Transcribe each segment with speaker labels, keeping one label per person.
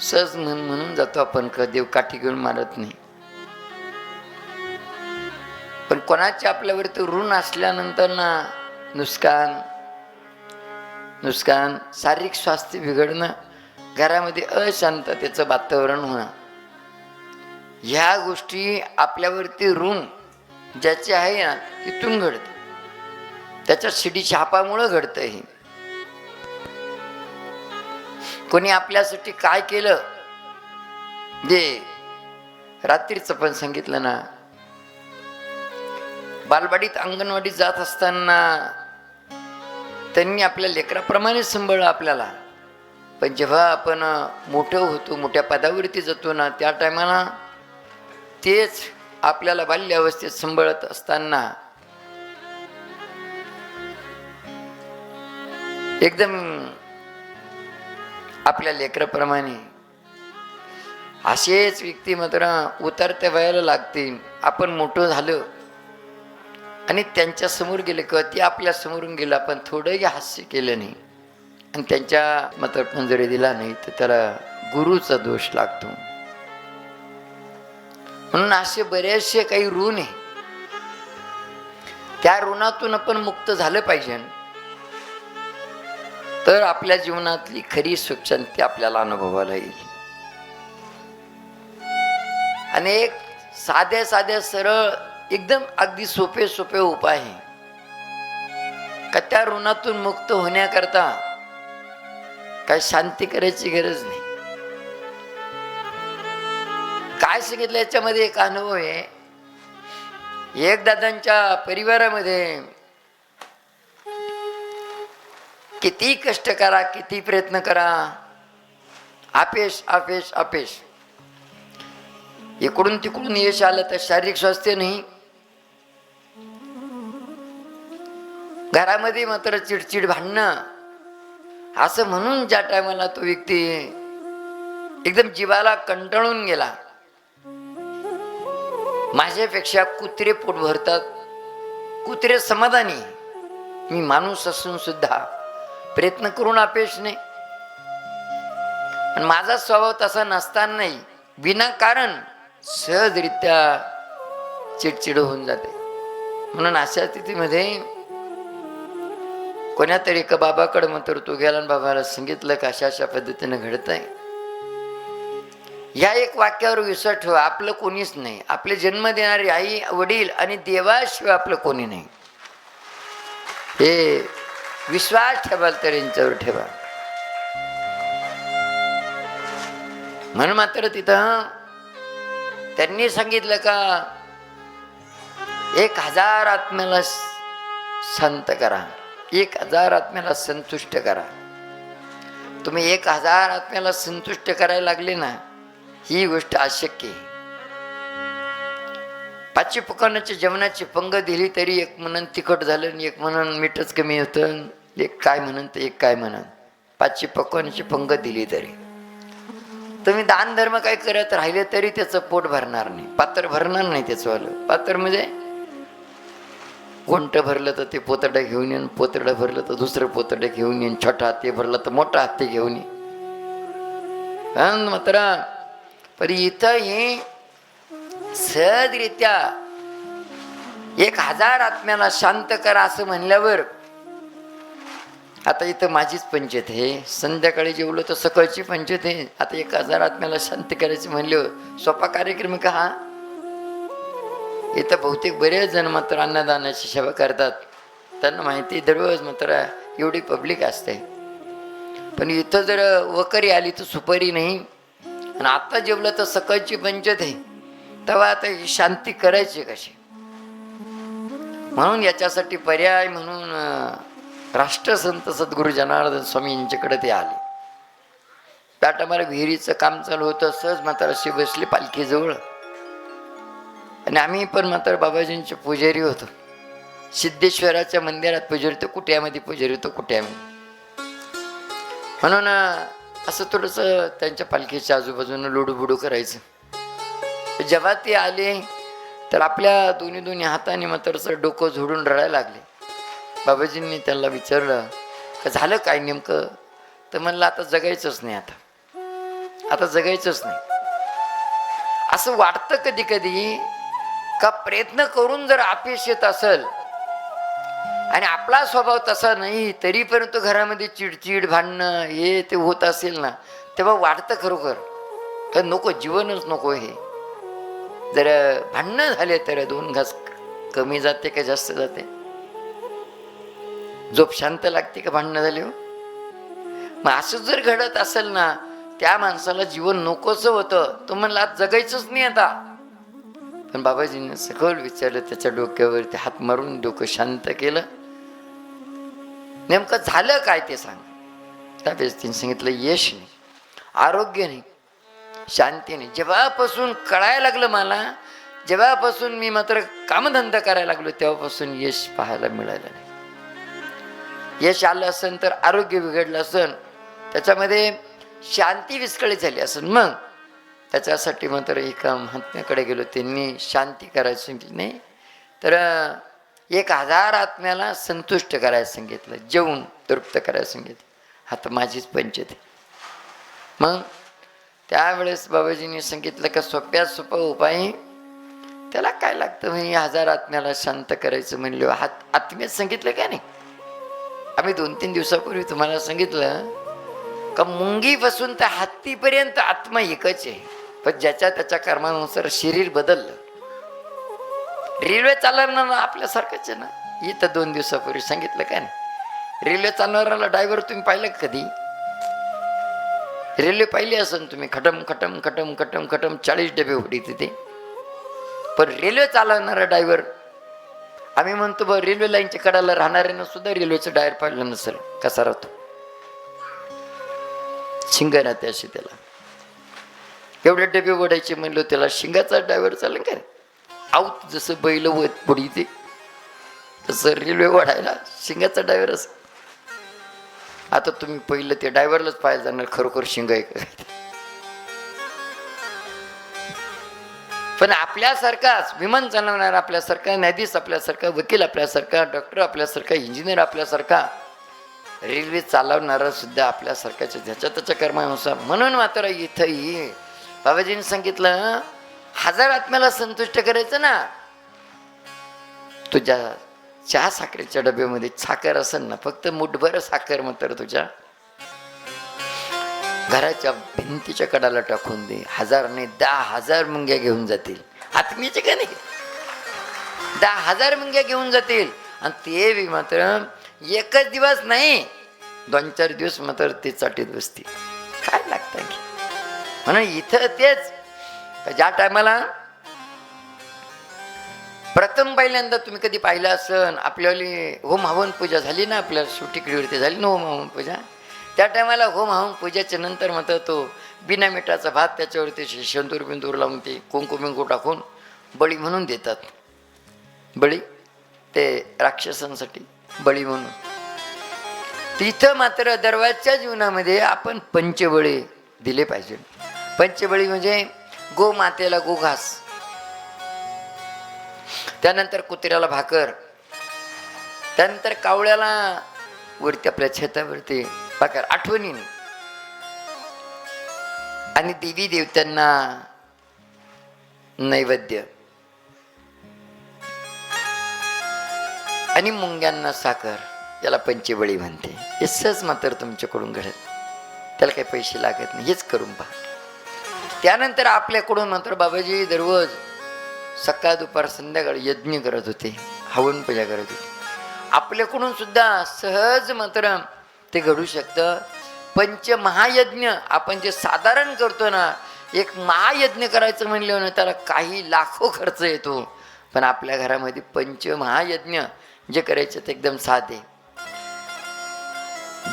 Speaker 1: सहज म्हण म्हणून जातो आपण का देव काठी घेऊन मारत नाही. पण कोणाचे आपल्यावरती ऋण असल्यानंतर ना नुकसान नुकसान शारीरिक स्वास्थ्य बिघडणं घरामध्ये अशांततेचं वातावरण होणं ह्या गोष्टी आपल्यावरती ऋण ज्याचे आहे ना तिथून घडतं. त्याच्या शिडी छापामुळं घडतं हे. कोणी आपल्यासाठी काय केलं? जे रात्रीचं पण सांगितलं ना. बालवाडीत अंगणवाडीत जात असताना त्यांनी आपल्या लेकराप्रमाणे सांभाळलं आपल्याला. पण जेव्हा आपण मोठं होतो मोठ्या पदावरती जातो ना त्या टायमाला तेच आपल्याला बाल्यावस्थेत सांभाळत असताना एकदम आपल्या लेकराप्रमाणे. असेच व्यक्ती मात्र उतरत्या वयाला लागतील. आपण मोठं झालं. आणि त्यांच्यासमोर गेले क ते आपल्या समोरून गेलं आपण थोडंही हास्य केलं नाही. आणि त्यांच्या मात्र पंजरे दिला नाही तर त्याला गुरुचा दोष लागतो. म्हणून असे बरेचसे काही ऋण आहे. त्या ऋणातून आपण मुक्त झालं पाहिजे. तर आपल्या जीवनातली खरी सुखशांती आपल्याला अनुभवायला येईल. आणि एक साध्या साध्या सरळ एकदम अगदी सोपे सोपे उपाय आहे का त्या ऋणातून मुक्त होण्याकरता काय शांती करायची गरज नाही. काय सांगितलं याच्यामध्ये एक अनुभव आहे. एक दादांच्या परिवारामध्ये किती कष्ट करा किती प्रयत्न करा. आपेश आपेश अपेश इकडून तिकडून यश आलं तर शारीरिक स्वास्थ्य नाही. घरामध्ये मात्र चिडचिड भांडणं. असं म्हणून ज्या टायमाला तो व्यक्ती एकदम जीवाला कंटाळून गेला. माझ्यापेक्षा कुत्रे पोट भरतात. कुत्रे समाधानी. मी माणूस असून सुद्धा. प्रयत्न करून अपेश नाही. आणि माझा स्वभाव तसा नसतानाही विनाकारण सहजरित्या चिडचिड होऊन जाते. म्हणून अशा स्थितीमध्ये कोण्यातरी एका बाबाकडे मात्र तू गेला बाबाला सांगितलं का अशा अशा पद्धतीनं घडत आहे. या एक वाक्यावर विश्वास ठेवा आपलं कोणीच नाही. आपले जन्म देणारी आई वडील आणि देवाशिवाय आपलं कोणी नाही. हे विश्वास ठेवाल तर यांच्यावर ठेवा. म्हणून मात्र तिथं त्यांनी सांगितलं का एक हजार आत्म्याला शांत करा. एक हजार आत्म्याला संतुष्ट करा. तुम्ही एक हजार आत्म्याला संतुष्ट करायला लागले ना ही गोष्ट अशक्य आहे. पाचशे पुकारण्याच्या जेवणाची पंग दिली तरी एक म्हणून तिखट झालं आणि एक म्हणून मीठच कमी होतं. एक काय म्हणून तर एक काय म्हणून. पाचशे पकवानाची पंग दिली तरी. तुम्ही दान धर्म काय करत राहिले तरी त्याचं पोट भरणार नाही. पात्र भरणार नाही त्याचं वालं पात्र म्हणजे कोणतं भरलं तर ते पोतडं घेऊन येईन पोतडं भरलं तर दुसरं पोतडं घेऊन येईन छोटा हत्ती भरलं तर मोठा हत्ती घेऊन ये मात्र पण इथं हे सहजरित्या एक हजार आत्म्याला शांत करा असं म्हणल्यावर आता इथं माझीच पंचायत आहे. संध्याकाळी जेवलो तर सकाळची पंचायत आहे. आता एक हजार आत्म्याला शांत करायचं म्हणलं सोपा कार्यक्रम का हा? इथं बहुतेक बरेच जण मात्र अन्नदानाची सेवा करतात. त्यांना माहिती दररोज मात्र एवढी पब्लिक असते. पण इथं जर वकरी आली तर सुपारी नाही. आणि आता जेवलं तर सकाळची पंचायत आहे. तेव्हा आता ही शांती करायची कशी? म्हणून याच्यासाठी पर्याय म्हणून राष्ट्रसंत सद्गुरू जनार्दन स्वामी यांच्याकडे ते आले. त्या टायमाला विहिरीचं काम चालू होतं सहज म्हाताराशी बसली पालखीजवळ. आणि आम्ही पण मात्र बाबाजींचे पुजारी होतो. सिद्धेश्वराच्या मंदिरात पुजारी तो कुट्यामध्ये पुजारी होतो कुट्यामध्ये. म्हणून असं थोडंसं त्यांच्या पालखीच्या आजूबाजूनं लुडूबुडू करायचं. जेव्हा ते आले तर आपल्या दोन्ही दोन्ही हाताने मात्रचं डोकं झोडून रडायला लागले. बाबाजींनी त्यांना विचारलं का झालं काय नेमकं? तर म्हणलं आता जगायचंच नाही आता. आता जगायचंच नाही. असं वाटतं कधी कधी का प्रयत्न करून जर अपयश येत असेल आणि आपला स्वभाव तसा नाही तरीपर्यंत घरामध्ये चिडचिड भांडणं हे ते होत असेल ना तेव्हा वाटतं खरोखर तर नको जीवनच नको हे. जर भांडणं झाले तर दोन घास कमी जाते का जास्त जाते? झोप शांत लागते का भांडणं झाले हो? मग असं जर घडत असेल ना त्या माणसाला जीवन नकोच होतं. तो म्हणला आज जगायचंच नाही आता. पण बाबाजीने सखोल विचारलं त्याच्या डोक्यावरती हात मारून डोकं शांत केलं. नेमकं झालं काय ते सांग. त्यावेळेस तिने सांगितलं यश नाही आरोग्य नाही शांतीने. जेव्हापासून कळायला लागलं मला जेव्हापासून मी मात्र कामधंदा करायला लागलो तेव्हापासून यश पाहायला मिळालं नाही. यश आलं असेल तर आरोग्य बिघडलं असेल त्याच्यामध्ये शांती विस्कळीत झाली असेल मग त्याच्यासाठी मात्र एका महात्म्याकडे गेलो त्यांनी शांती करायला सांगितली नाही. तर एक हजार आत्म्याला संतुष्ट करायला सांगितलं जेवून तृप्त करायला सांगितलं. आता माझीच पंचायत मग त्यावेळेस बाबाजींनी सांगितलं का सोप्यात सोपा उपाय. त्याला काय लागतं म्हणजे हजार आत्म्याला शांत करायचं म्हणलं. हात आत्म्यात सांगितलं का नाही? आम्ही दोन तीन दिवसापूर्वी तुम्हाला सांगितलं का मुंगीपासून तर हत्तीपर्यंत आत्मा एकच आहे. पण ज्याच्या त्याच्या कर्मानुसार शरीर बदललं. रेल्वे चालवणार आपल्यासारखंच आहे ना? इथं दोन दिवसापूर्वी सांगितलं का नाही? रेल्वे चालवणाऱ्याला ड्रायव्हर तुम्ही पाहिलं कधी? रेल्वे पाहिली असेल तुम्ही खटम खटम खटम खटम खटम चाळीस डबे उडी तिथे पण रेल्वे चालवणारा ड्रायव्हर आम्ही म्हणतो बा रेल्वे लाईनच्या कडाला राहणाऱ्यानं सुद्धा रेल्वेचं डायर पाहिलं नसेल कसा राहतो शिंगा ना त्याशी त्याला एवढे डबे ओढायचे म्हणलं त्याला शिंगाचा ड्रायव्हर चालेल का आऊत जसं बैल वत पुढी ते तसं रेल्वे वाढायला शिंगाचा ड्रायव्हर असं आता तुम्ही पहिलं ते ड्रायव्हरलाच पाहायला जाणार खरोखर शिंग आहे पण आपल्यासारखाच विमान चालवणार आपल्यासारखा न्यायाधीश आपल्यासारखा वकील आपल्यासारखा डॉक्टर आपल्यासारखा इंजिनियर आपल्यासारखा रेल्वे चालवणारा सुद्धा आपल्यासारख्याच्या ज्याच्या त्याच्या कर्मानुसार. म्हणून मात्र इथंही बाबाजींनी सांगितलं हजार आत्म्याला संतुष्ट करायचं ना? तुझ्या चहा साखरेच्या डब्यामध्ये साखर असेल ना फक्त मुठभर साखर मात्र तुझ्या. घराच्या भिंतीच्या कडाला टाकून दे. हजार नाही दहा हजार मुंग्या घेऊन जातील. आत्मीचे का नाही? दहा हजार मुंग्या घेऊन जातील. आणि ते बी मात्र एकच दिवस नाही दोन चार दिवस मात्र ते चाटीत बसतील. काय लागतं? की म्हणून इथं तेच. ज्या टायमाला प्रथम पहिल्यांदा तुम्ही कधी पाहिलं असन? आपल्याली होम हवन पूजा झाली ना आपल्या सुटीकडीवरती झाली ना होम हवन पूजा? त्या टायमाला होम हवन पूजाच्या नंतर मात्र तो बिना मिठाचा भात त्याच्यावरती शेंदूर बिंदूर लावून ते कुंकू बिंकू टाकून बळी म्हणून देतात. बळी? ते राक्षसांसाठी बळी म्हणून. तिथं मात्र दरवाजच्या जीवनामध्ये आपण पंचबळी दिले पाहिजे. पंचबळी म्हणजे गोमातेला गोघास. त्यानंतर कुत्र्याला भाकर. त्यानंतर कावळ्याला वरती आपल्या छतावरती भाकर. आठवणीने. आणि देवी देवतांना नैवेद्य. आणि मुंग्यांना साखर. याला पंचबळी म्हणते. हे सहज मात्र तुमच्याकडून घडेल त्याला काही पैसे लागत नाही. हेच करून पहा. त्यानंतर आपल्याकडून मात्र बाबाजी दररोज सकाळ दुपार संध्याकाळ यज्ञ करत होते हवन पूजा करत होते. आपल्याकडून सुद्धा सहज मात्र ते घडू शकतं. पंचमहायज्ञ आपण जे साधारण करतो ना एक महायज्ञ करायचं म्हणलं ना त्याला काही लाखो खर्च येतो. पण आपल्या घरामध्ये पंचमहायज्ञ जे करायचे ते एकदम साधे.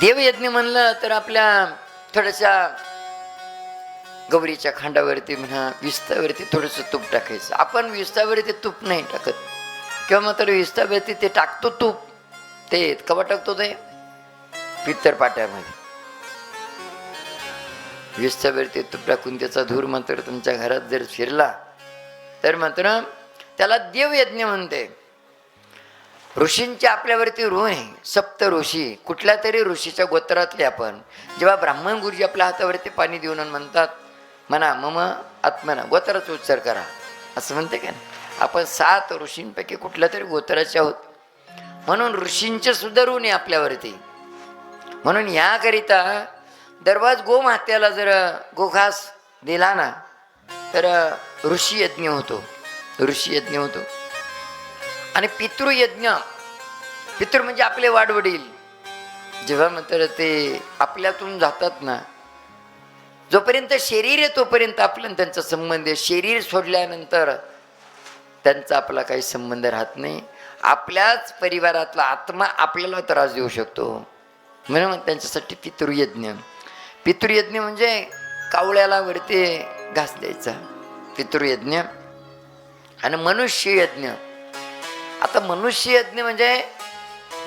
Speaker 1: देवयज्ञ म्हणलं तर आपल्या थोड्याशा गौरीच्या खांडावरती म्हणा विस्तावरती थोडंसं तूप टाकायचं. आपण विस्तावरती तूप नाही टाकत. किंवा मात्र विस्तावरती ते टाकतो तूप. ते कवा टाकतो ते. पित्तर पाट्यामध्ये. विस्तावरती तूप टाकून त्याचा धूर मात्र तुमच्या घरात जर फिरला तर मात्र त्याला देवयज्ञ म्हणते. ऋषींचे आपल्यावरती ऋण आहे. सप्त ऋषी कुठल्या तरी ऋषीच्या गोत्रातले आपण. जेव्हा ब्राह्मण गुरुजी आपल्या हातावरती पाणी देऊन म्हणतात म्हणा मम आत्मना गोत्राचा उच्चार करा. असं म्हणते का आपण सात ऋषींपैकी कुठल्या तरी गोत्राचे आहोत. म्हणून ऋषींचे सुद्धा ऋण आहे आपल्यावरती. म्हणून याकरिता दरवाज गोमात्याला जर गोघास दिला ना तर ऋषी यज्ञ होतो. ऋषी यज्ञ होतो. आणि पितृयज्ञ पितृ म्हणजे आपले वाडवडील. जेव्हा मात्र ते आपल्यातून जातात ना जोपर्यंत शरीर आहे तोपर्यंत आपलं त्यांचा संबंध आहे. शरीर सोडल्यानंतर त्यांचा आपला काही संबंध राहत नाही. आपल्याच परिवारातला आत्मा आपल्याला त्रास देऊ शकतो. म्हणून त्यांच्यासाठी पितृयज्ञ. पितृयज्ञ म्हणजे कावळ्याला वरती घास द्यायचा. पितृयज्ञ. आणि मनुष्ययज्ञ. आता मनुष्ययज्ञ म्हणजे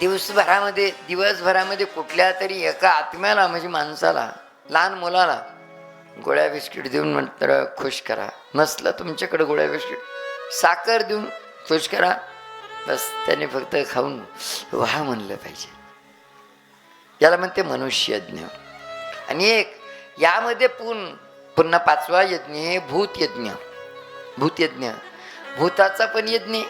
Speaker 1: दिवसभरामध्ये दिवसभरामध्ये कुठल्या तरी एका आत्म्याला म्हणजे माणसाला लहान मुलाला गोळ्या बिस्किट देऊन म्हटलं खुश करा. नसलं तुमच्याकडे गोळ्या बिस्किट. साखर देऊन खुश करा. बस त्याने फक्त खाऊन वाह म्हणलं पाहिजे. याला म्हणते मनुष्ययज्ञ आणि एक यामध्ये पुन पुन्हा पाचवा यज्ञ हे भूतयज्ञ. भूतयज्ञ. भूताचा पण यज्ञ.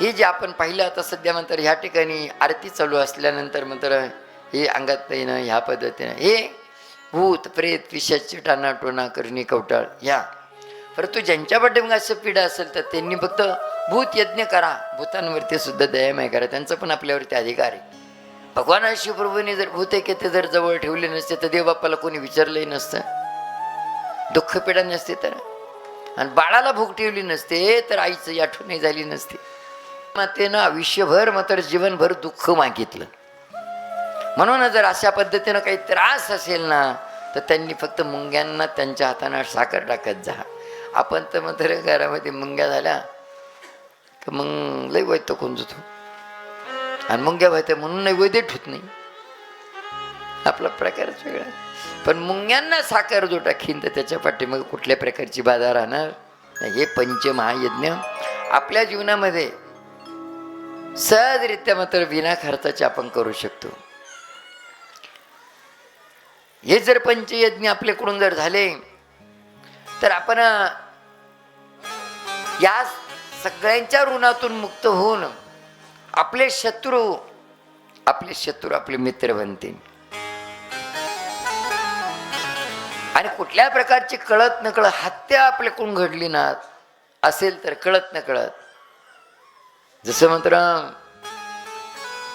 Speaker 1: हे जे आपण पाहिलं आता सध्या नंतर ह्या ठिकाणी आरती चालू असल्यानंतर म्हणतात हे अंगात येणं ह्या पद्धतीनं हे भूत प्रेत पिशाची टाना टोना करणी कवटाळ या. परंतु ज्यांच्या पाठीमागे असं पिढा असेल तर त्यांनी फक्त भूत यज्ञ करा. भूतांवरती सुद्धा दयामय करा. त्यांचा पण आपल्यावरती अधिकार आहे. भगवान शिवप्रभूने जर भूत ते जर जवळ ठेवले नसते तर देवबापाला कोणी विचारलंही नसतं. दुःख पिढा नसते तर. आणि बाळाला भूक ठेवली नसते तर आईचं आठवण झाली नसते. मातेनं आयुष्यभर मात्र जीवनभर दुःख मागितलं. म्हणून जर अशा पद्धतीनं काही त्रास असेल ना तर त्यांनी फक्त मुंग्यांना त्यांच्या हातानं साखर टाकत जा. आपण तर मात्र घरामध्ये मुंग्या झाल्या तर मग लय वैत कोण आणि मुंग्या व्हायचं म्हणून नाही वैदेट होत नाही. आपला प्रकारच वेगळा पण मुंग्यांना साखर जो टाकीन तर त्याच्या पाठीमागे कुठल्या प्रकारची बाधा राहणार? हे पंचमहायज्ञ आपल्या जीवनामध्ये सहजरित्या मात्र विना खर्चाचे आपण करू शकतो. हे जर पंचयज्ञ आपल्याकडून जर झाले तर आपण या सगळ्यांच्या ऋणातून मुक्त होऊन आपले शत्रू आपले शत्रू आपले मित्र बनतील. आणि कुठल्या प्रकारची कळत न कळत हत्या आपल्याकडून घडली ना असेल तर कळत न कळत जसं मात्र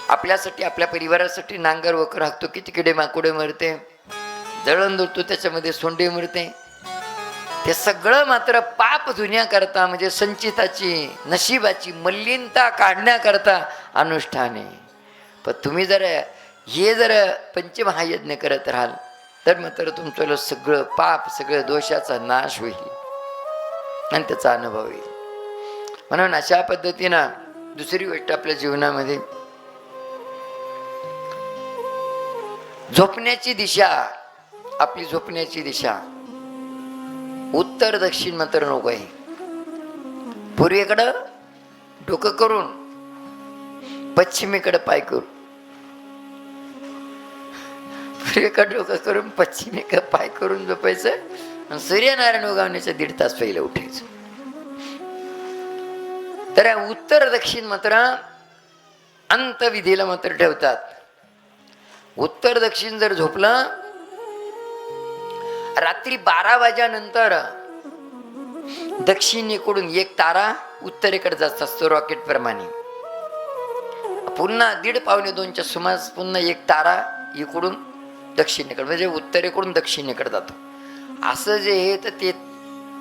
Speaker 1: आपल्यासाठी आपल्या परिवारासाठी नांगर वकर हाकतो किती किडे माकुडे मरते. जळण धरतो त्याच्यामध्ये सोंडे मिळते ते सगळं मात्र पाप धुण्याकरता म्हणजे संचिताची नशिबाची मल्लीनता काढण्याकरता अनुष्ठान आहे. पण तुम्ही जर हे जर पंचमहायज्ञ करत राहाल तर मात्र तुमचं सगळं पाप सगळं दोषाचा नाश होईल. आणि त्याचा अनुभव येईल. म्हणून अशा पद्धतीनं दुसरी गोष्ट आपल्या जीवनामध्ये. झोपण्याची दिशा आपली झोपण्याची दिशा. उत्तर दक्षिण मात्र नको आहे. पूर्वेकडं डोकं करून पश्चिमेकडे पाय करून. पूर्वेकडं डोकं करून पश्चिमेकडे पाय करून झोपायचं आणि सूर्यनारायण उगवण्याच्या दीड तास पहिलं उठायचं. तर उत्तर दक्षिण मात्र अंतविधीला मात्र ठेवतात. उत्तर दक्षिण जर झोपलं रात्री बारा वाजेनंतर दक्षिणेकडून एक तारा उत्तरेकडे जात असतो रॉकेट प्रमाणे. पुन्हा दीड पावणे दोनच्या सुमास पुन्हा एक तारा इकडून दक्षिणेकडे म्हणजे उत्तरेकडून दक्षिणेकडे जातो. असं जे आहे तर ते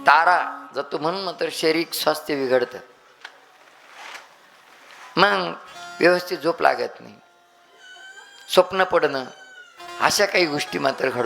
Speaker 1: तारा जातो म्हणून मात्र शारीरिक स्वास्थ्य बिघडतं. मग व्यवस्थित झोप लागत नाही. स्वप्न पडणं अशा काही गोष्टी मात्र घडतो.